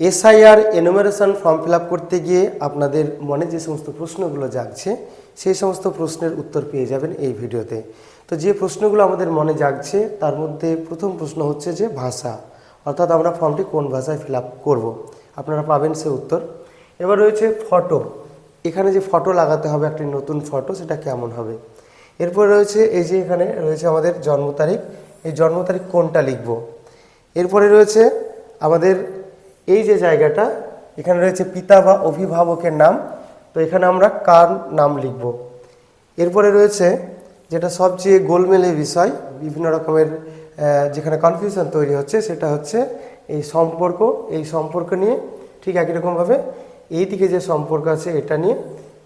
SIR enumeration form fill করতে গিয়ে আপনাদের মনে যে সমস্ত প্রশ্নগুলো জাগছে, সেই সমস্ত প্রশ্নের উত্তর পেয়ে যাবেন এই ভিডিওতে। তো যে প্রশ্নগুলো আমাদের মনে জাগছে, তার মধ্যে প্রথম প্রশ্ন হচ্ছে যে ভাষা, অর্থাৎ আমরা ফর্মটি কোন ভাষায় ফিল করব? আপনারা পাবেন সে উত্তর। এবার রয়েছে ফটো এখানে যে ফটো লাগাতে হবে, একটি নতুন ফটো সেটা কেমন হবে? এরপর রয়েছে, এই যে এখানে রয়েছে আমাদের জন্ম তারিখ। এই জন্ম তারিখ কোনটা লিখব? এরপরে রয়েছে আমাদের এই যে জায়গাটা, এখানে রয়েছে পিতা বা অভিভাবকের নাম। তো এখানে আমরা কার নাম লিখব। এরপরে রয়েছে যেটা সবচেয়ে গোলমেলে বিষয়, বিভিন্ন রকমের যেখানে কনফিউশন তৈরি হচ্ছে, সেটা হচ্ছে এই সম্পর্ক। এই সম্পর্ক নিয়ে ঠিক একই রকমভাবে এই দিকে যে সম্পর্ক আছে, এটা নিয়ে।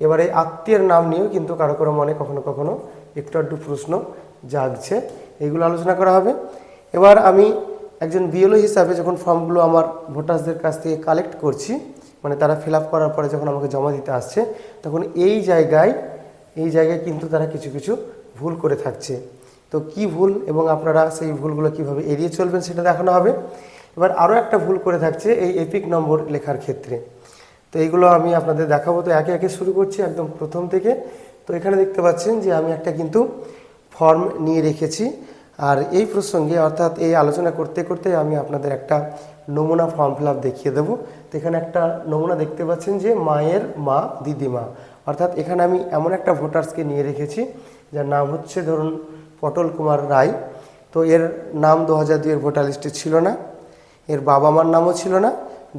এবার এই আত্মীয়ের নাম নিয়েও কিন্তু কারও কারও মনে কখনো কখনো একটু একটু প্রশ্ন জাগছে। এইগুলো আলোচনা করা হবে। এবার আমি একজন বিএলও হিসাবে যখন ফর্মগুলো আমার ভোটার্সদের কাছ থেকে কালেক্ট করছি মানে তারা ফিল আপ করার পরে যখন আমাকে জমা দিতে আসছে, তখন এই জায়গায় এই জায়গায় কিন্তু তারা কিছু কিছু ভুল করে থাকছে। তো কি ভুল এবং আপনারা সেই ভুলগুলো কীভাবে এড়িয়ে চলবেন সেটা দেখানো হবে। এবার আরও একটা ভুল করে থাকছে এই এপিক নম্বর লেখার ক্ষেত্রে। তো এইগুলো আমি আপনাদের দেখাবো। তো একে একে শুরু করছি একদম প্রথম থেকে। তো এখানে দেখতে পাচ্ছেন যে আমি একটা কিন্তু ফর্ম নিয়ে রেখেছি। আর এই প্রসঙ্গে অর্থাৎ এই আলোচনা করতে করতে আমি আপনাদের একটা নমুনা ফর্ম ফিল দেখিয়ে দেবো। তো এখানে একটা নমুনা দেখতে পাচ্ছেন যে মায়ের মা, দিদিমা। অর্থাৎ এখানে আমি এমন একটা ভোটার্সকে নিয়ে রেখেছি, যার নাম হচ্ছে ধরুন পটল কুমার রায়। তো এর নাম দু হাজার দুইয়ের ভোটার লিস্টে ছিল না। এর বাবা মার নামও ছিল না,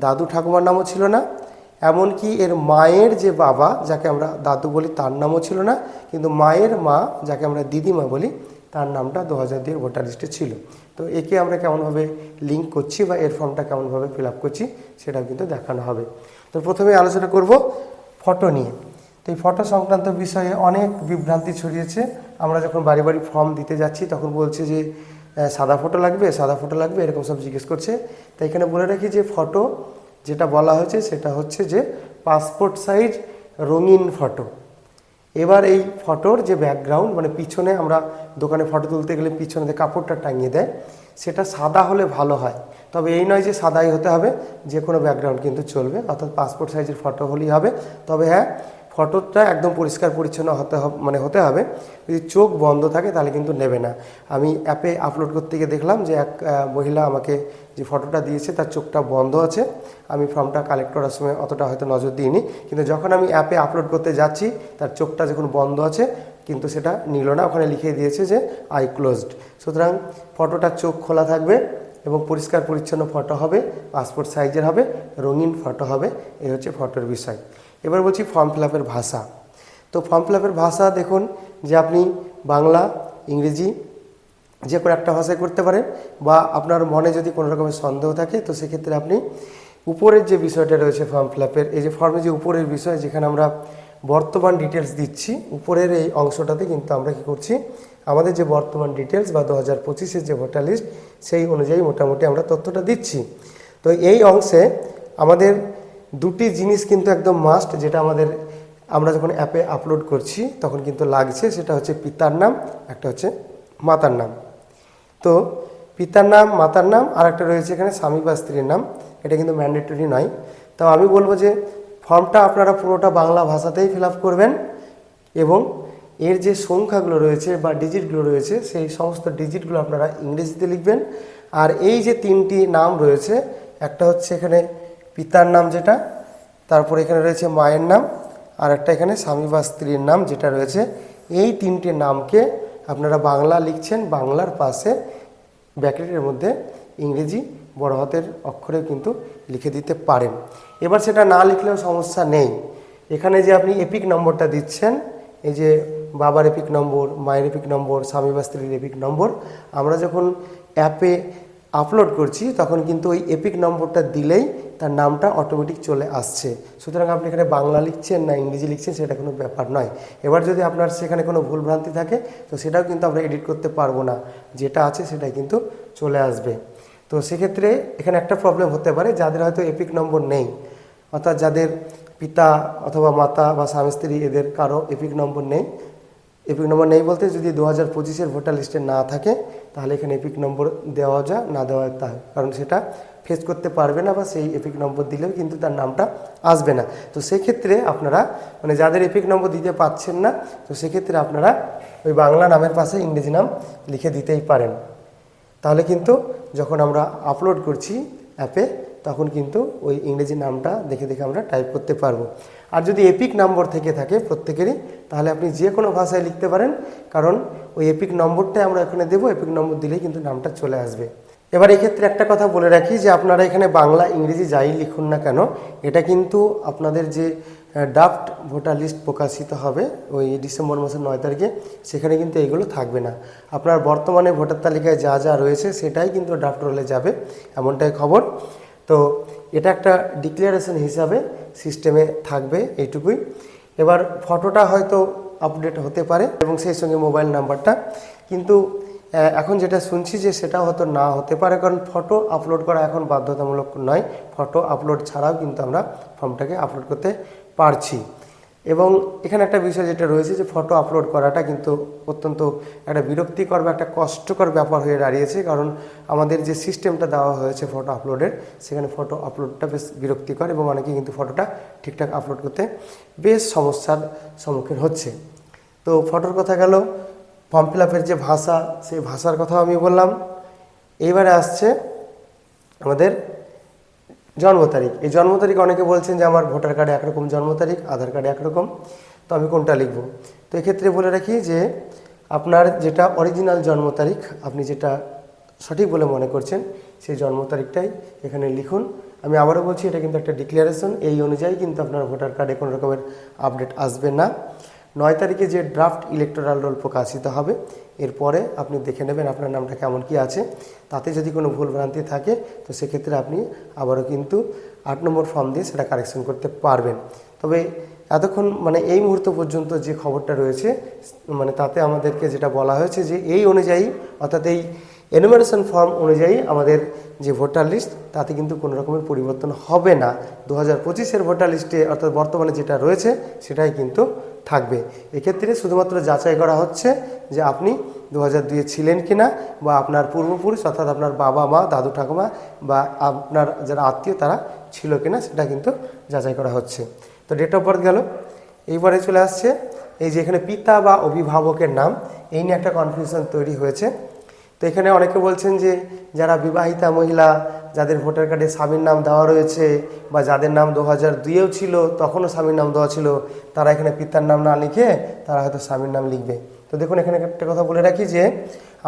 দাদু ঠাকুমার নামও ছিল না। এমনকি এর মায়ের যে বাবা, যাকে আমরা দাদু বলি, তার নামও ছিল না। কিন্তু মায়ের মা, যাকে আমরা দিদিমা বলি তার নামটা দু হাজার দুইয়ের ভোটার লিস্টে ছিল। তো একে আমরা কেমনভাবে লিঙ্ক করছি বা এর ফর্মটা কেমনভাবে ফিল আপ করছি, সেটাও কিন্তু দেখানো হবে। তো প্রথমে আলোচনা করব ফটো নিয়ে। তো এই ফটো সংক্রান্ত বিষয়ে অনেক বিভ্রান্তি ছড়িয়েছে। আমরা যখন বাড়ি বাড়ি ফর্ম দিতে যাচ্ছি, তখন বলছে যে সাদা ফটো লাগবে, সাদা ফটো লাগবে, এরকম সব জিজ্ঞেস করছে। তাই এখানে বলে রাখি যে ফটো যেটা বলা হয়েছে, সেটা হচ্ছে যে পাসপোর্ট সাইজ রঙিন ফটো এবার এই ফটোর যে ব্যাকগ্রাউন্ড মানে পিছনে আমরা দোকানে ফটো তুলতে গেলে পিছনে যে কাপড়টা টাঙিয়ে দেয়, সেটা সাদা হলে ভালো হয়। তবে এই নয় যে সাদাই হতে হবে, যে কোনো ব্যাকগ্রাউন্ড কিন্তু চলবে, অর্থাৎ পাসপোর্ট সাইজের ফটো হলেই হবে। তবে হ্যাঁ ফটোটা একদম পরিষ্কার পরিচ্ছন্ন হতে মানে হতে হবে। যদি চোখ বন্ধ থাকে তাহলে কিন্তু নেবে না। আমি অ্যাপে আপলোড করতে গিয়ে দেখলাম যে এক মহিলা আমাকে যে ফটোটা দিয়েছে তার চোখটা বন্ধ আছে। আমি ফর্মটা কালেক্ট করার সময় অতটা হয়তো নজর দিইনি। কিন্তু যখন আমি অ্যাপে আপলোড করতে যাচ্ছি, তার চোখটা যখন বন্ধ আছে, কিন্তু সেটা নিল না, ওখানে লিখে দিয়েছে যে আই ক্লোজড সুতরাং ফটোটা চোখ খোলা থাকবে এবং পরিষ্কার পরিচ্ছন্ন ফটো হবে, পাসপোর্ট সাইজের হবে, রঙিন ফটো হবে। এই হচ্ছে ফটোর বিষয়। এবার বলছি ফর্ম ফিল আপের ভাষা। তো ফর্ম ফিল আপের ভাষা দেখুন যে আপনি বাংলা, ইংরেজি যে কোনো একটা ভাষায় করতে পারেন বা আপনার মনে যদি কোনো রকমের সন্দেহ থাকে, তো সেক্ষেত্রে আপনি উপরের যে বিষয়টা রয়েছে ফর্ম ফিল আপের এই যে ফর্মে যে উপরের বিষয় যেখানে আমরা বর্তমান ডিটেলস দিচ্ছি, উপরের এই অংশটাতে কিন্তু আমরা কি করছি, আমাদের যে বর্তমান ডিটেলস বা দু হাজার পঁচিশের যে ভোটার লিস্ট সেই অনুযায়ী মোটামুটি আমরা তথ্যটা দিচ্ছি। তো এই অংশে আমাদের দুটি জিনিস কিন্তু একদম মাস্ট যেটা আমাদের, আমরা যখন অ্যাপে আপলোড করছি, তখন কিন্তু লাগছে, সেটা হচ্ছে পিতার নাম, একটা হচ্ছে মাতার নাম। তো, পিতার নাম, মাতার নাম আর একটা রয়েছে এখানে স্বামী বা স্ত্রীর নাম, এটা কিন্তু ম্যান্ডেটরি নয়। তো আমি বলব যে, ফর্মটা আপনারা পুরোটা বাংলা ভাষাতেই ফিল করবেন এবং এর যে সংখ্যাগুলো রয়েছে বা ডিজিটগুলো রয়েছে, সেই সমস্ত ডিজিটগুলো আপনারা ইংরেজিতে লিখবেন। আর এই যে তিনটি নাম রয়েছে, একটা হচ্ছে এখানে পিতার নাম যেটা, তারপর এখানে রয়েছে মায়ের নাম, আর একটা এখানে স্বামী বা স্ত্রীর নাম যেটা রয়েছে, এই তিনটে নামকে আপনারা বাংলা লিখছেন, বাংলার পাশে ব্র্যাকেটের মধ্যে ইংরেজি বড় হাতের অক্ষরে কিন্তু লিখে দিতে পারেন। এবার সেটা না লিখলেও সমস্যা নেই। এখানে যে আপনি এপিক নম্বরটা দিচ্ছেন, এই যে বাবার এপিক নম্বর, মায়ের এপিক নম্বর, স্বামী বা স্ত্রীর এপিক নম্বর, আমরা যখন অ্যাপে আপলোড করছি, তখন কিন্তু ওই এপিক নম্বরটা দিলেই তার নামটা অটোমেটিক চলে আসছে। সুতরাং আপনি এখানে বাংলা লিখছেন না ইংরেজি লিখছেন, সেটা কোনো ব্যাপার নয়। এবার যদি আপনার সেখানে কোনো ভুলভ্রান্তি থাকে, তো সেটাও কিন্তু আমরা এডিট করতে পারব না। যেটা আছে সেটাই কিন্তু চলে আসবে। তো সেক্ষেত্রে এখানে একটা প্রবলেম হতে পারে, যাদের হয়তো এপিক নম্বর নেই। অর্থাৎ যাদের পিতা অথবা মাতা বা স্বামী স্ত্রী এদের কারও এপিক নম্বর নেই এপিক নম্বর নেই বলতে যদি দু হাজার পঁচিশের ভোটার লিস্টে না থাকে, তাহলে এখানে এপিক নম্বর দেওয়া যা, না দেওয়া তা। কারণ সেটা ফেস করতে পারবে না বা সেই এপিক নম্বর দিলেও কিন্তু তার নামটা আসবে না। তো সেক্ষেত্রে আপনারা মানে যাদের এপিক নম্বর দিতে পাচ্ছেন না, তো সেক্ষেত্রে আপনারা ওই বাংলা নামের পাশে ইংরেজি নাম লিখে দিতেই পারেন। তাহলে কিন্তু যখন আমরা আপলোড করছি অ্যাপে তখন কিন্তু ওই ইংরেজি নামটা দেখে দেখে আমরা টাইপ করতে পারব। আর যদি এপিক নম্বর থেকে থাকে প্রত্যেকেরই, তাহলে আপনি যে কোনো ভাষায় লিখতে পারেন, কারণ ওই এপিক নম্বরটাই আমরা এখানে দেবো এপিক নম্বর দিলেই কিন্তু নামটা চলে আসবে। এবার এক্ষেত্রে একটা কথা বলে রাখি যে আপনারা এখানে বাংলা, ইংরেজি যাই লিখুন না কেন, এটা কিন্তু আপনাদের যে ড্রাফট ভোটার লিস্ট প্রকাশিত হবে ওই ডিসেম্বর মাসের নয় তারিখে, সেখানে কিন্তু এইগুলো থাকবে না। আপনার বর্তমানে ভোটার তালিকায় যা যা রয়েছে, সেটাই কিন্তু ড্রাফট রোলে যাবে, এমনটাই খবর। তো এটা একটা ডিক্লারেশন হিসাবে সিস্টেমে থাকবে এইটুকুই। এবার ফটোটা হয়তো আপডেট হতে পারে এবং সেই সঙ্গে মোবাইল নাম্বারটা কিন্তু এখন যেটা শুনছি যে সেটা হয়তো না হতে পারে কারণ ফটো আপলোড করা এখন বাধ্যতামূলক নয়। ফটো আপলোড ছাড়াও কিন্তু আমরা ফর্মটাকে আপলোড করতে পারছি। এবং এখানে একটা বিষয় যেটা রয়েছে যে ফটো আপলোড করাটা কিন্তু অত্যন্ত একটা বিরক্তিকর বা একটা কষ্টকর ব্যাপার হয়ে দাঁড়িয়েছে। কারণ আমাদের যে সিস্টেমটা দেওয়া হয়েছে ফটো আপলোডের সেখানে ফটো আপলোডটা বেশ বিরক্তিকর এবং অনেকে কিন্তু ফটোটা ঠিকঠাক আপলোড করতে বেশ সমস্যার সম্মুখীন হচ্ছে। তো ফটোর কথা গেল ফর্ম ফিল আপের যে ভাষা, সেই ভাষার কথাও আমি বললাম। এইবারে আসছে আমাদের জন্ম তারিখ। এই জন্ম তারিখ অনেকে বলছেন যে আমার ভোটার কার্ডে একরকম জন্ম তারিখ, আধার কার্ডে একরকম। তো আমি কোনটা লিখব? তো এক্ষেত্রে বলে রাখি যে আপনার যেটা অরিজিনাল জন্ম তারিখ, আপনি যেটা সঠিক বলে মনে করছেন, সেই জন্ম তারিখটাই এখানে লিখুন। আমি আবারও বলছি, এটা কিন্তু একটা ডিক্লারেশন এই অনুযায়ী কিন্তু আপনার ভোটার কার্ডে কোনো রকমের আপডেট আসবে না। নয় তারিখে যে ড্রাফট ইলেকটোরাল রোল প্রকাশিত হবে, এরপরে আপনি দেখে নেবেন আপনার নামটা কেমন কি আছে। তাতে যদি কোনো ভুল ভ্রান্তি থাকে, তো সেক্ষেত্রে আপনি আবারও কিন্তু আট নম্বর ফর্ম দিয়ে সেটা কারেকশন করতে পারবেন। তবে এতক্ষণ মানে এই মুহূর্ত পর্যন্ত যে খবরটা রয়েছে মানে তাতে আমাদেরকে যেটা বলা হয়েছে যে এই অনুযায়ী, অর্থাৎ এই এনুমারেশন ফর্ম অনুযায়ী আমাদের যে ভোটার লিস্ট তাতে কিন্তু কোনো রকমের পরিবর্তন হবে না। দু হাজার পঁচিশের ভোটার লিস্টে অর্থাৎ বর্তমানে যেটা রয়েছে, সেটাই কিন্তু থাকবে। এক্ষেত্রে শুধুমাত্র যাচাই করা হচ্ছে যে আপনি দু হাজার দুয়ে ছিলেন কিনা, বা আপনার পূর্বপুরুষ অর্থাৎ আপনার বাবা মা, দাদু ঠাকুমা, বা আপনার যারা আত্মীয়, তারা ছিল কি না সেটা কিন্তু যাচাই করা হচ্ছে। তো ডেট অফ বার্থ গেল। এইবারে চলে আসছে, এই যে এখানে পিতা বা অভিভাবকের নাম, এই নিয়ে একটা কনফিউশন তৈরি হয়েছে। তো এখানে অনেকে বলছেন যে যারা বিবাহিতা মহিলা, যাদের ভোটার কার্ডে স্বামীর নাম দেওয়া রয়েছে বা যাদের নাম দু হাজার দুইয়েও ছিল, তখনও স্বামীর নাম দেওয়া ছিল, তারা এখানে পিতার নাম না লিখে তারা হয়তো স্বামীর নাম লিখবে। তো দেখুন, এখানে একটা কথা বলে রাখি যে,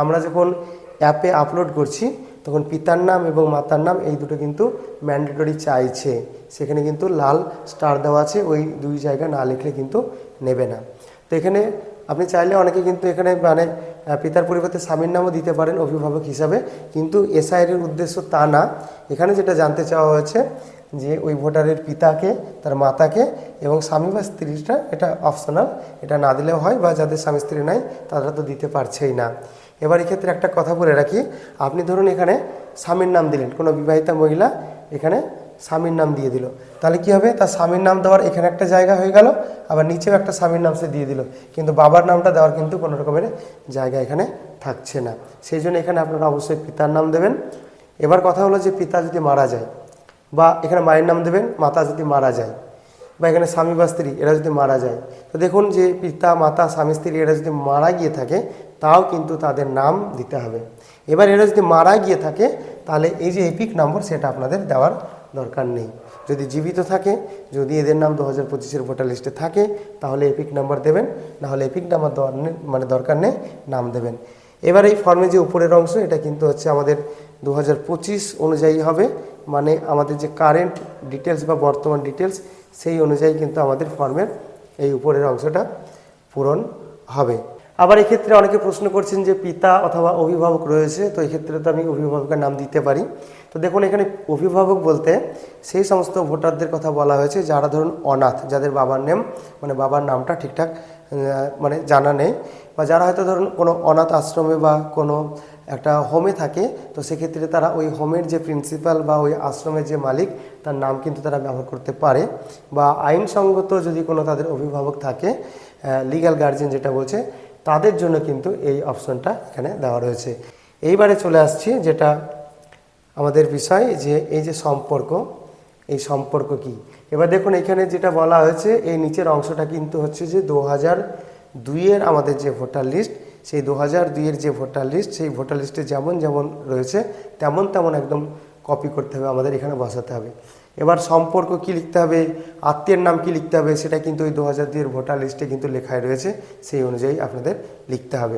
আমরা যখন অ্যাপে আপলোড করছি, তখন পিতার নাম এবং মাতার নাম এই দুটো কিন্তু ম্যান্ডেটরি চাইছে। সেখানে কিন্তু লাল স্টার দেওয়া আছে, ওই দুই জায়গা না লিখলে কিন্তু নেবে না। তো এখানে আপনি চাইলে অনেকে কিন্তু এখানে মানে পিতার পরিবর্তে স্বামীর নামও দিতে পারেন অভিভাবক হিসাবে, কিন্তু এসআইয়ের উদ্দেশ্য তা না। এখানে যেটা জানতে চাওয়া হয়েছে, যে ওই ভোটারের পিতাকে, তার মাতাকে এবং স্বামী বা স্ত্রীটা, এটা অপশনাল, এটা না দিলেও হয় বা যাদের স্বামী স্ত্রী নাই, তারা তো দিতে পারছেই না। এবার এক্ষেত্রে একটা কথা বলে রাখি, আপনি ধরুন এখানে স্বামীর নাম দিলেন, কোনো বিবাহিতা মহিলা এখানে স্বামীর নাম দিয়ে দিল। তাহলে কি হবে? তার স্বামীর নাম দেওয়ার এখানে একটা জায়গা হয়ে গেল, আবার নিচেও একটা স্বামীর নাম সে দিয়ে দিল। কিন্তু বাবার নামটা দেওয়ার কিন্তু কোনো রকমের জায়গা এখানে থাকছে না। সেই জন্য এখানে আপনারা অবশ্যই পিতার নাম দেবেন। এবার কথা হলো যে পিতা যদি মারা যায়, বা এখানে মায়ের নাম দেবেন, মাতা যদি মারা যায়, বা এখানে স্বামী বা স্ত্রী, এরা যদি মারা যায়, তো দেখুন যে পিতা, মাতা, স্বামী, স্ত্রী এরা যদি মারা গিয়ে থাকে, তাও কিন্তু তাদের নাম দিতে হবে। এবার এরা যদি মারা গিয়ে থাকে, তাহলে এই যে এপিক নম্বর সেটা আপনাদের দেওয়ার দরকার নেই। যদি জীবিত থাকে, যদি এদের নাম দু হাজার পঁচিশের ভোটার লিস্টে থাকে, তাহলে এপিক নাম্বার দেবেন না হলে এপিক নাম্বার মানে দরকার নেই, নাম দেবেন। এবার এই ফর্মে যে উপরের অংশ, এটা কিন্তু হচ্ছে আমাদের দু হাজার পঁচিশ অনুযায়ী হবে মানে আমাদের যে কারেন্ট ডিটেলস বা বর্তমান ডিটেলস সেই অনুযায়ী কিন্তু আমাদের ফর্মের এই উপরের অংশটা পূরণ হবে। আবার এক্ষেত্রে অনেকে প্রশ্ন করছেন যে পিতা অথবা অভিভাবক রয়েছে, তো এক্ষেত্রে তো আমি অভিভাবকের নাম দিতে পারি। তো দেখুন, এখানে অভিভাবক বলতে সেই সমস্ত ভোটারদের কথা বলা হয়েছে যারা ধরুন অনাথ, যাদের বাবার নেম মানে বাবার নামটা ঠিকঠাক মানে জানা নেই বা যারা হয়তো ধরুন কোনো অনাথ আশ্রমে বা কোনো একটা হোমে থাকে, তো সেক্ষেত্রে তারা ওই হোমের যে প্রিন্সিপাল বা ওই আশ্রমের যে মালিক, তার নাম কিন্তু তারা ব্যবহার করতে পারে বা আইনসঙ্গত যদি কোনো তাদের অভিভাবক থাকে লিগ্যাল গার্জেন যেটা বলছে, তাদের জন্য কিন্তু এই অপশনটা এখানে দেওয়া রয়েছে। এইবারে চলে আসছি যেটা আমাদের বিষয় যে এই যে সম্পর্ক, এই সম্পর্ক কি? এবার দেখুন, এখানে যেটা বলা হয়েছে, এই নিচের অংশটা কিন্তু হচ্ছে যে দু হাজার দুইয়ের আমাদের যে ভোটার লিস্ট, সেই দু হাজার দুইয়ের যে ভোটার লিস্ট, সেই ভোটার লিস্টে যেমন যেমন রয়েছে, তেমন তেমন একদম কপি করতে হবে, আমাদের এখানে বসাতে হবে। এবার সম্পর্ক কি লিখতে হবে, আত্মীয়ের নাম কি লিখতে হবে, সেটা কিন্তু ওই দু হাজার দুইয়ের ভোটার লিস্টে কিন্তু লেখায় রয়েছে, সেই অনুযায়ী আপনাদের লিখতে হবে।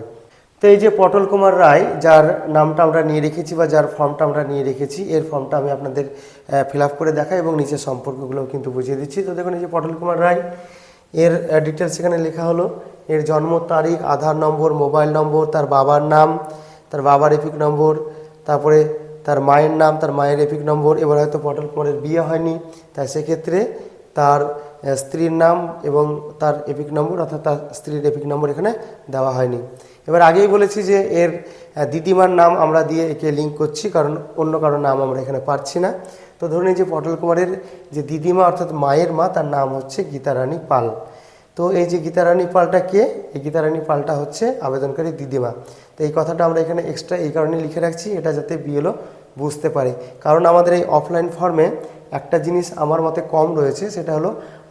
তো এই যে পটল কুমার রায়, যার নামটা আমরা নিয়ে রেখেছি বা যার ফর্মটা আমরা নিয়ে রেখেছি, এর ফর্মটা আমি আপনাদের ফিল করে দেখাই এবং নিচের সম্পর্কগুলো কিন্তু বুঝিয়ে দিচ্ছি। তো দেখুন এই যে পটল কুমার রায়, এর ডিটেলস এখানে লেখা হলো, এর জন্ম তারিখ, আধার নম্বর মোবাইল নম্বর, তার বাবার নাম, তার বাবার এপিক নম্বর, তারপরে তার মায়ের নাম, তার মায়ের এপিক নম্বর, এবার হয়তো পটল কুমারের বিয়ে হয়নি তাই সেক্ষেত্রে তার স্ত্রীর নাম এবং তার এপিক নম্বর, অর্থাৎ তার স্ত্রীর এপিক নম্বর এখানে দেওয়া হয়নি। এবার আগেই বলেছি যে এর দিদিমার নাম আমরা দিয়ে একে লিঙ্ক করছি, কারণ অন্য কারোর নাম আমরা এখানে পাচ্ছি না। তো ধরুন যে পটল কুমারের যে দিদিমা, অর্থাৎ মায়ের মা, তার নাম হচ্ছে গীতারানী পাল। তো এই যে গীতারানী পালটা কে? এই গীতারানী পালটা হচ্ছে আবেদনকারী দিদিমা। তো এই কথাটা আমরা এখানে এক্সট্রা এই কারণে লিখে রাখছি, এটা যাতে বিএলও বুঝতে পারে। কারণ আমাদের এই অফলাইন ফর্মে একটা জিনিস আমার মতে কম রয়েছে, সেটা হলো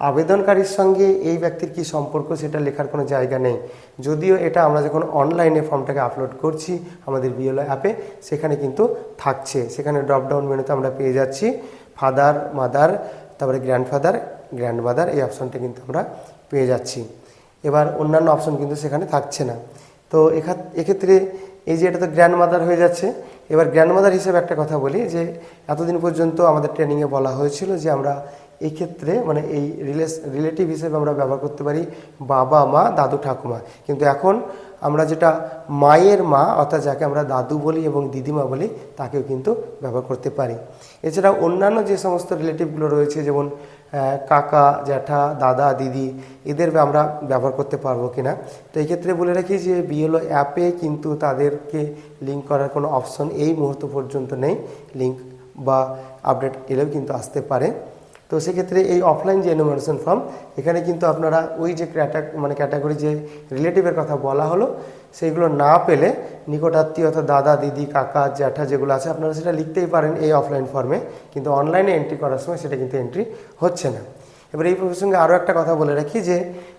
আবেদনকারীর সঙ্গে এই ব্যক্তির কি সম্পর্ক সেটা লেখার কোনো জায়গা নেই। যদিও এটা আমরা যখন অনলাইনে ফর্মটাকে আপলোড করছি আমাদের বিএলও অ্যাপে, সেখানে কিন্তু থাকছে। সেখানে ড্রপডাউন মেনুতে আমরা পেয়ে যাচ্ছি ফাদার মাদার তারপরে গ্র্যান্ডফাদার গ্র্যান্ডমাদার এই অপশনটা কিন্তু আমরা পেয়ে যাচ্ছি। এবার অন্যান্য অপশন কিন্তু সেখানে থাকছে না। তো এক্ষেত্রে এই যে এটা তো গ্র্যান্ড মাদার হয়ে যাচ্ছে এবার গ্র্যান্ডমাদার হিসেবে একটা কথা বলি যে, এতদিন পর্যন্ত আমাদের ট্রেনিংয়ে বলা হয়েছিল যে, আমরা এই ক্ষেত্রে মানে এই রিলেস রিলেটিভ হিসেবে আমরা ব্যবহার করতে পারি বাবা, মা, দাদু, ঠাকুমা। কিন্তু এখন আমরা যেটা মায়ের মা, অর্থাৎ যাকে আমরা দাদু বলি এবং দিদিমা বলি, তাকেও কিন্তু ব্যবহার করতে পারি। এছাড়া অন্যান্য যে সমস্ত রিলেটিভগুলো রয়েছে, যেমন কাকা, জ্যাঠা, দাদা, দিদি, এদের আমরা ব্যবহার করতে পারব কি না তো এই ক্ষেত্রে বলে রাখি যে বিএলও অ্যাপে কিন্তু তাদেরকে লিঙ্ক করার কোনো অপশন এই মুহূর্ত পর্যন্ত নেই। লিঙ্ক বা আপডেট এলেও কিন্তু আসতে পারে। তো সেক্ষেত্রে এই অফলাইন যে এনুমারেশন ফর্ম এখানে কিন্তু আপনারা ওই যে ক্যাটা মানে ক্যাটাগরি যে রিলেটিভের কথা বলা হলো সেইগুলো না পেলে নিকটাত্মীয় অর্থাৎ দাদা, দিদি, কাকা, জ্যাঠা যেগুলো আছে, আপনারা সেটা লিখতেই পারেন এই অফলাইন ফর্মে কিন্তু অনলাইনে এন্ট্রি করার সময় সেটা কিন্তু এন্ট্রি হচ্ছে না। এবার এই প্রসঙ্গে আরও একটা কথা বলে রাখি যে,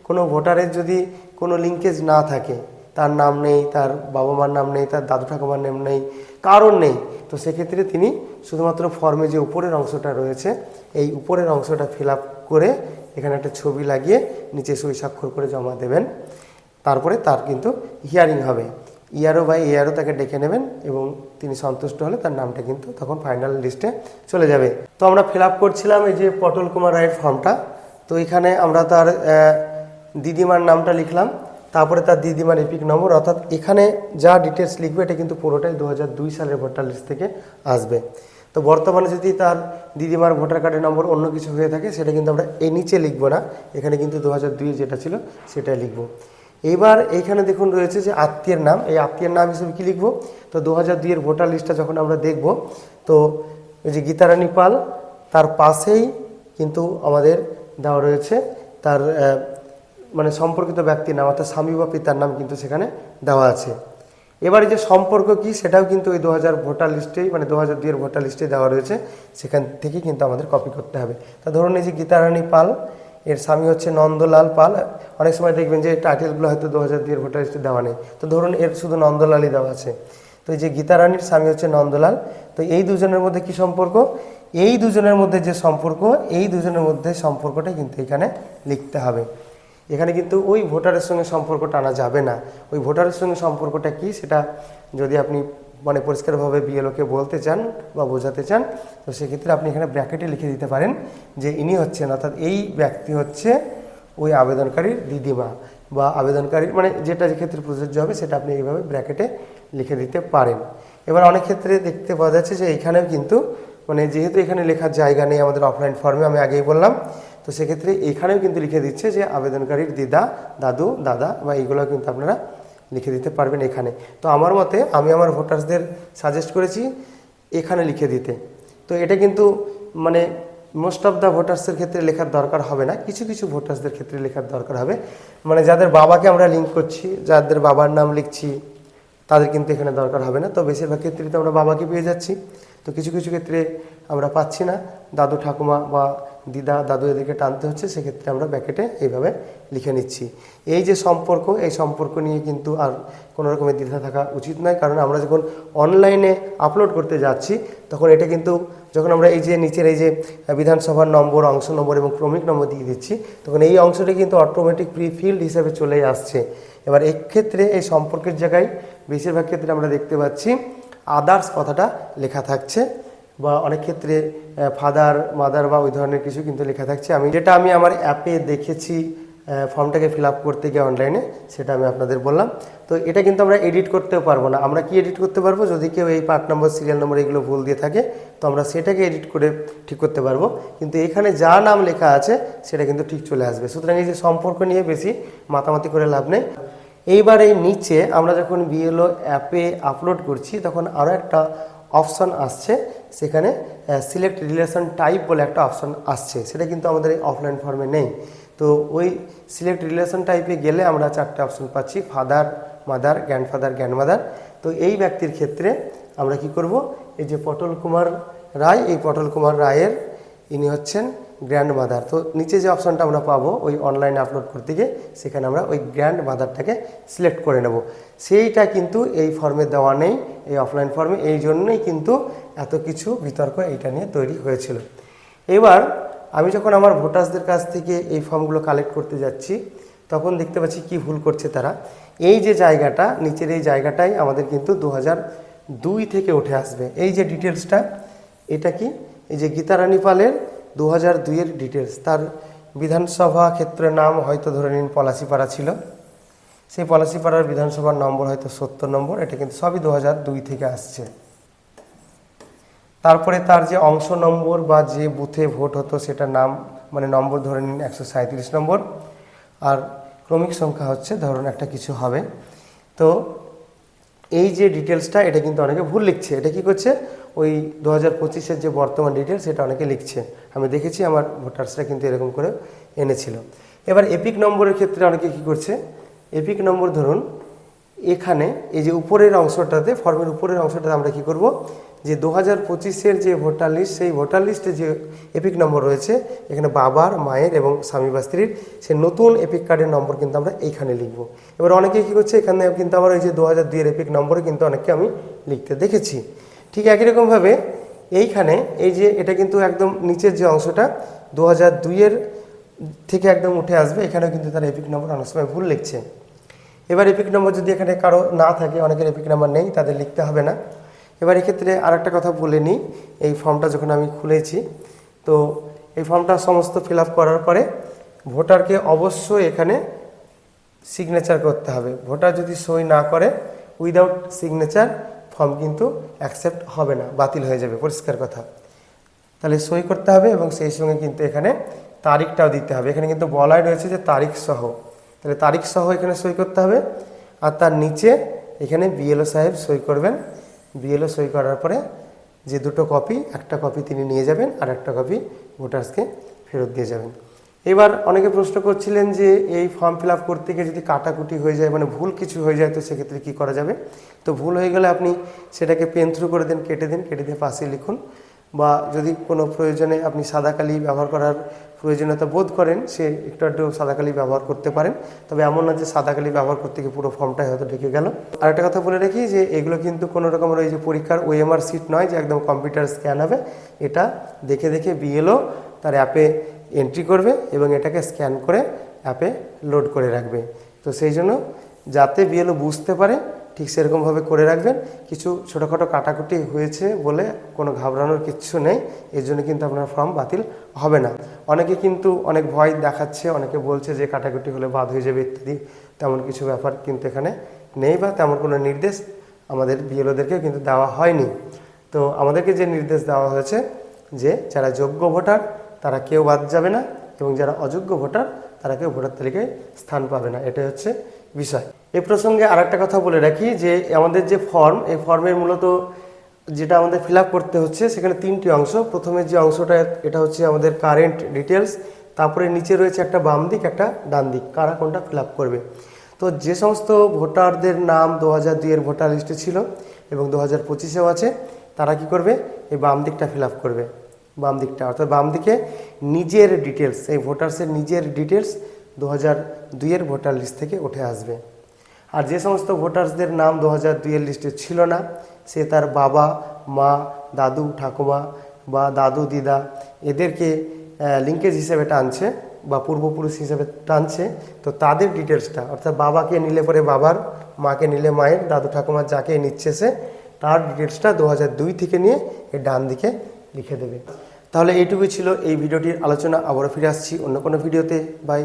কোনো ভোটারের যদি কোনো লিঙ্কেজ না থাকে, তার নাম নেই, তার বাবা মার নাম নেই, তার দাদু ঠাকুমার নাম নেই কারণ নেই। তো সেক্ষেত্রে তিনি শুধুমাত্র ফর্মে যে উপরের অংশটা রয়েছে, এই উপরের অংশটা ফিল করে এখানে একটা ছবি লাগিয়ে নিচে সই স্বাক্ষর করে জমা দেবেন। তারপরে তার কিন্তু হিয়ারিং হবে। ইয়ারও বা ইয়ারও তাকে ডেকে নেবেন এবং তিনি সন্তুষ্ট হলে তার নামটা কিন্তু তখন ফাইনাল লিস্টে চলে যাবে। তো আমরা ফিল করছিলাম এই যে পটল কুমার রায়ের ফর্মটা তো এখানে আমরা তার দিদিমার নামটা লিখলাম। তারপরে তার দিদিমার এপিক নম্বর অর্থাৎ এখানে যা ডিটেলস লিখবে, এটা কিন্তু পুরোটাই দু হাজার দুই সালের ভোটার লিস্ট থেকে আসবে। তো বর্তমানে যদি তার দিদিমার ভোটার কার্ডের নম্বর অন্য কিছু হয়ে থাকে, সেটা কিন্তু আমরা এ নিচে লিখব না। এখানে কিন্তু দু হাজার দুই যেটা ছিল, সেটাই লিখব। এবার এইখানে দেখুন রয়েছে যে আত্মীয়ের নাম। এই আত্মীয়ের নাম হিসেবে কি লিখব? তো দু হাজার দুইয়ের ভোটার লিস্টটা যখন আমরা দেখব, তো ওই যে গীতারানী পাল, তার পাশেই কিন্তু আমাদের দেওয়া রয়েছে, তার সম্পর্কিত ব্যক্তির নাম অর্থাৎ স্বামী বা পিতার নাম কিন্তু সেখানে দেওয়া আছে। এবারে যে সম্পর্ক কি, সেটাও কিন্তু ওই দু হাজার ভোটার লিস্টেই মানে দু হাজার দুইয়ের ভোটার লিস্টে দেওয়া রয়েছে। সেখান থেকে কিন্তু আমাদের কপি করতে হবে। তা ধরুন এই যে গীতারানী পাল, এর স্বামী হচ্ছে নন্দলাল পাল। অনেক সময় দেখবেন যে টাইটেলগুলো হয়তো দু হাজার দুইয়ের ভোটার লিস্টে দেওয়া নেই। তো ধরুন এর শুধু নন্দলালই দেওয়া আছে। তো এই যে গীতারানীর স্বামী হচ্ছে নন্দলাল। তো এই দুজনের মধ্যে কি সম্পর্ক? এই দুজনের মধ্যে যে সম্পর্ক, এই দুজনের মধ্যে সম্পর্কটা কিন্তু এখানে লিখতে হবে। এখানে কিন্তু ওই ভোটারের সঙ্গে সম্পর্ক টানা যাবে না। ওই ভোটারের সঙ্গে সম্পর্কটা কি সেটা যদি আপনি মানে পরিষ্কারভাবে বিএলওকে বলতে চান বা বোঝাতে চান, তো সেক্ষেত্রে আপনি এখানে ব্র্যাকেটে লিখে দিতে পারেন যে ইনি হচ্ছেন, অর্থাৎ এই ব্যক্তি হচ্ছে ওই আবেদনকারীর দিদিমা বা আবেদনকারীর মানে যেটা যে ক্ষেত্রে প্রযোজ্য হবে সেটা আপনি এইভাবে ব্র্যাকেটে লিখে দিতে পারেন। এবার অনেক ক্ষেত্রে দেখতে পাওয়া যাচ্ছে যে এখানেও কিন্তু মানে যেহেতু এখানে লেখার জায়গা নেই আমাদের অফলাইন ফর্মে আমি আগেই বললাম তো সেক্ষেত্রে এখানেও কিন্তু লিখে দিচ্ছে যে আবেদনকারীর দিদা, দাদু, দাদা বা এইগুলো কিন্তু আপনারা লিখে দিতে পারবেন এখানে। তো আমার মতে আমি আমার ভোটার্সদের সাজেস্ট করেছি এখানে লিখে দিতে। তো এটা কিন্তু মানে মোস্ট অফ দ্য ভোটার্সের ক্ষেত্রে লেখার দরকার হবে না, কিছু কিছু ভোটার্সদের ক্ষেত্রে লেখার দরকার হবে। মানে যাদের বাবাকে আমরা লিঙ্ক করছি, যাদের বাবার নাম লিখছি, তাদের কিন্তু এখানে দরকার হবে না। তো বেশিরভাগ ক্ষেত্রে তো আমরা বাবাকে পেয়ে যাচ্ছি। তো কিছু কিছু ক্ষেত্রে আমরা পাচ্ছি না। দাদু ঠাকুমা বা দিদা, দাদু এদেরকে টানতে হচ্ছে, সেক্ষেত্রে আমরা ব্যাকেটে এইভাবে লিখে নিচ্ছি। এই যে সম্পর্ক, এই সম্পর্ক নিয়ে কিন্তু আর কোনো রকমের দ্বিধা থাকা উচিত নয়, কারণ আমরা যখন অনলাইনে আপলোড করতে যাচ্ছি, তখন এটা কিন্তু যখন আমরা এই যে নিচের এই যে বিধানসভার নম্বর, অংশ নম্বর এবং ক্রমিক নম্বর দিয়ে দিচ্ছি, তখন এই অংশটি কিন্তু অটোমেটিক প্রি ফিল্ড হিসেবে চলে আসছে। এবার এক্ষেত্রে এই সম্পর্কের জায়গায় বেশিরভাগ ক্ষেত্রে আমরা দেখতে পাচ্ছি আদার্স কথাটা লেখা থাকছে বা অনেক ক্ষেত্রে ফাদার মাদার বা ওই ধরনের কিছু কিন্তু লেখা থাকছে। আমি যেটা আমি আমার অ্যাপে দেখেছি ফর্মটাকে ফিল আপ করতে গিয়ে অনলাইনে সেটা আমি আপনাদের বললাম। তো এটা কিন্তু আমরা এডিট করতেও পারব না। আমরা কি এডিট করতে পারব? যদি কেউ এই পার্ট নম্বর সিরিয়াল নম্বর এগুলো ভুল দিয়ে থাকে, তো আমরা সেটাকে এডিট করে ঠিক করতে পারব। কিন্তু এখানে যা নাম লেখা আছে, সেটা কিন্তু ঠিক চলে আসবে। সুতরাং এই যে সম্পর্ক নিয়ে বেশি মাতামাতি করে লাভ নেই। এইবার এই নিচে আমরা যখন বিএলও অ্যাপে আপলোড করছি, তখন আরও একটা অপশন আসছে। সেখানে সিলেক্ট রিলেশন টাইপ বলে একটা অপশন আসছে। সেটা কিন্তু আমাদের এই অফলাইন ফর্মে নেই। তো ওই সিলেক্ট রিলেশন টাইপে গেলে আমরা চারটে অপশন পাচ্ছি ফাদার মাদার গ্র্যান্ডফাদার গ্র্যান্ডমাদার তো এই ব্যক্তির ক্ষেত্রে আমরা কি করব? এই যে পটল কুমার রায়, এই পটল কুমার রায়ের, ইনি হচ্ছেন গ্র্যান্ড মাদার তো নিচে যে অপশনটা আমরা পাবো, ওই অনলাইনে আপলোড করতে গিয়ে, সেখানে আমরা ওই গ্র্যান্ড মাদারটাকে সিলেক্ট করে নেব। সেইটা কিন্তু এই ফর্মে দেওয়া নেই, এই অফলাইন ফর্মে এই জন্যই কিন্তু এত কিছু বিতর্ক এইটা নিয়ে তৈরি হয়েছিল। এবার, আমি যখন আমার ভোটার্সদের কাছ থেকে এই ফর্মগুলো কালেক্ট করতে যাচ্ছি, তখন দেখতে পাচ্ছি কি ভুল করছে তারা। এই যে জায়গাটা, নিচের এই জায়গাটাই আমাদের কিন্তু দু দুই থেকে উঠে আসবে। এই যে ডিটেলসটা এটা কি? এই যে গীতারানী পালের দু হাজার দুইয়ের ডিটেলস তার বিধানসভা ক্ষেত্রের নাম হয়তো ধরে নিন পলাশিপাড়া ছিল। সেই পলাশিপাড়ার বিধানসভার নম্বর হয়তো সত্তর নম্বর, এটা কিন্তু সবই দু হাজার দুই থেকে আসছে। তারপরে তার যে অংশ নম্বর বা যে বুথে ভোট হতো, সেটার নাম মানে নম্বর ধরে নিন একশো সাঁত্রিশ নম্বর। আর ক্রমিক সংখ্যা হচ্ছে, ধরুন একটা কিছু হবে। তো এই যে ডিটেলসটা এটা কিন্তু অনেকে ভুল লিখছে। এটা কি করছে? ওই দু হাজার পঁচিশের যে বর্তমান ডিটেলস সেটা অনেকে লিখছে। আমি দেখেছি, আমার ভোটার্সরা কিন্তু এরকম করে এনেছিল। এবার এপিক নম্বরের ক্ষেত্রে অনেকে কি করছে? এপিক নম্বর ধরুন, এখানে এই যে উপরের অংশটাতে, ফর্মের উপরের অংশটাতে আমরা কি করব? যে দু হাজার পঁচিশের যে ভোটার লিস্ট সেই ভোটার লিস্টে যে এপিক নম্বর রয়েছে, এখানে বাবার, মায়ের এবং স্বামী বা স্ত্রীর, সে নতুন এপিক কার্ডের নম্বর কিন্তু আমরা এইখানে লিখব। এবার অনেকে কী করছে? এখানে কিন্তু আবার ওই যে দু হাজার দুইয়ের এপিক নম্বরে কিন্তু অনেককে আমি লিখতে দেখেছি। ঠিক একই রকমভাবে এইখানে এই যে এটা কিন্তু একদম নিচের যে অংশটা দু হাজার দুইয়ের থেকে একদম উঠে আসবে, এখানেও কিন্তু তার এপিক নম্বর অনেক সময় ভুল লিখছে। এবার এপিক নম্বর যদি এখানে কারও না থাকে, অনেকের এপিক নাম্বার নেই, তাদের লিখতে হবে না। এবার এক্ষেত্রে আরেকটা কথা বলে নিই, এই ফর্মটা যখন আমি খুলেছি, তো এই ফর্মটা সমস্ত ফিল করার পরে ভোটারকে অবশ্যই এখানে সিগনেচার করতে হবে। ভোটার যদি সই না করে উইদাউট সিগনেচার ফর্ম কিন্তু অ্যাকসেপ্ট হবে না, বাতিল হয়ে যাবে, পরিষ্কার কথা। তাহলে সই করতে হবে এবং সেই সঙ্গে কিন্তু এখানে তারিখটাও দিতে হবে। এখানে কিন্তু বলাই রয়েছে যে তারিখ সহ। তাহলে তারিখ সহ এখানে সই করতে হবে আর তার নিচে এখানে বিএলও সাহেব সই করবেন। বিএলও সই করার পরে যে দুটো কপি একটা কপি তিনি নিয়ে যাবেন আর একটা কপি ভোটার্সকে ফেরত দিয়ে যাবেন। এবার অনেকে প্রশ্ন করছিলেন যে এই ফর্ম ফিল আপ করতে গিয়ে যদি কাটাকুটি হয়ে যায় মানে ভুল কিছু হয়ে যায়, তো সেক্ষেত্রে কী করা যাবে? তো ভুল হয়ে গেলে আপনি সেটাকে পেন থ্রু করে দিন, কেটে দিন, কেটে দিয়ে পাশে লিখুন। বা যদি কোনো প্রয়োজনে আপনি সাদা কালি ব্যবহার করার প্রয়োজনীয়তা বোধ করেন, সে একটু একটু সাদা কালি ব্যবহার করতে পারেন। তবে এমন না যে সাদা কালি ব্যবহার করতে গিয়ে পুরো ফর্মটাই হয়তো ঢেকে গেল। আর একটা কথা বলে রাখি যে এগুলো কিন্তু কোনো রকমের ওই যে পরীক্ষার ওএমআর সিট নয় যে একদম কম্পিউটার স্ক্যান হবে। এটা দেখে দেখে বিএলও তার অ্যাপে এন্ট্রি করবে এবং এটাকে স্ক্যান করে অ্যাপে লোড করে রাখবে। তো সেই জন্য যাতে বিএলও বুঝতে পারে, ঠিক সেরকমভাবে করে রাখবেন। কিছু ছোটোখাটো কাটাকুটি হয়েছে বলে কোনো ঘাবড়ানোর কিচ্ছু নেই, এর জন্য কিন্তু আপনার ফর্ম বাতিল হবে না। অনেকে কিন্তু অনেক ভয় দেখাচ্ছে, অনেকে বলছে যে কাটাকুটি হলে বাদ হয়ে যাবে ইত্যাদি, তেমন কিছু ব্যাপার কিন্তু এখানে নেই বা তেমন কোনো নির্দেশ আমাদের বিএলওদেরকেও কিন্তু দেওয়া হয়নি। তো আমাদেরকে যে নির্দেশ দেওয়া হয়েছে যে যারা যোগ্য ভোটার তারা কেউ বাদ যাবে না এবং যারা অযোগ্য ভোটার, তারা কেউ ভোটার তালিকায় স্থান পাবে না। এটাই হচ্ছে বিষয়। এ প্রসঙ্গে আর একটা কথা বলে রাখি যে, আমাদের যে ফর্ম, এই ফর্মের মূলত যেটা আমাদের ফিল করতে হচ্ছে, সেখানে তিনটি অংশ। প্রথমে যে অংশটা, এটা হচ্ছে আমাদের কারেন্ট ডিটেলস তারপরে নিচে রয়েছে একটা বাম দিক, একটা ডান দিক। কারা কোনটা ফিল করবে? তো যে সমস্ত ভোটারদের নাম দু হাজার দুইয়ের ভোটার লিস্টে ছিল এবং দু হাজার পঁচিশেও আছে, তারা কি করবে? এই বাম দিকটা ফিল করবে। বাম দিকটা অর্থাৎ বাম দিকে নিজের ডিটেলস এই ভোটার্সের নিজের ডিটেলস দু হাজার দুইয়ের ভোটার লিস্ট থেকে উঠে আসবে। আর যে সমস্ত ভোটার্সদের নাম দু হাজার দুইয়ের লিস্টে ছিল না, সে তার বাবা, মা, দাদু, ঠাকুমা বা দাদু, দিদা, এদেরকে লিঙ্কেজ হিসেবে টানছে বা পূর্বপুরুষ হিসেবে টানছে, তো তাদের ডিটেলসটা অর্থাৎ বাবাকে নিলে পরে বাবার, মাকে নিলে মায়ের, দাদু ঠাকুমার যাকে নিচ্ছে সে, তার ডিটেলসটা দু থেকে নিয়ে এই ডান দিকে লিখে দেবে। তাহলে এইটুকুই ছিল এই ভিডিওটির আলোচনা। আবারও ফিরে আসছি অন্য কোনো ভিডিওতে। বাই।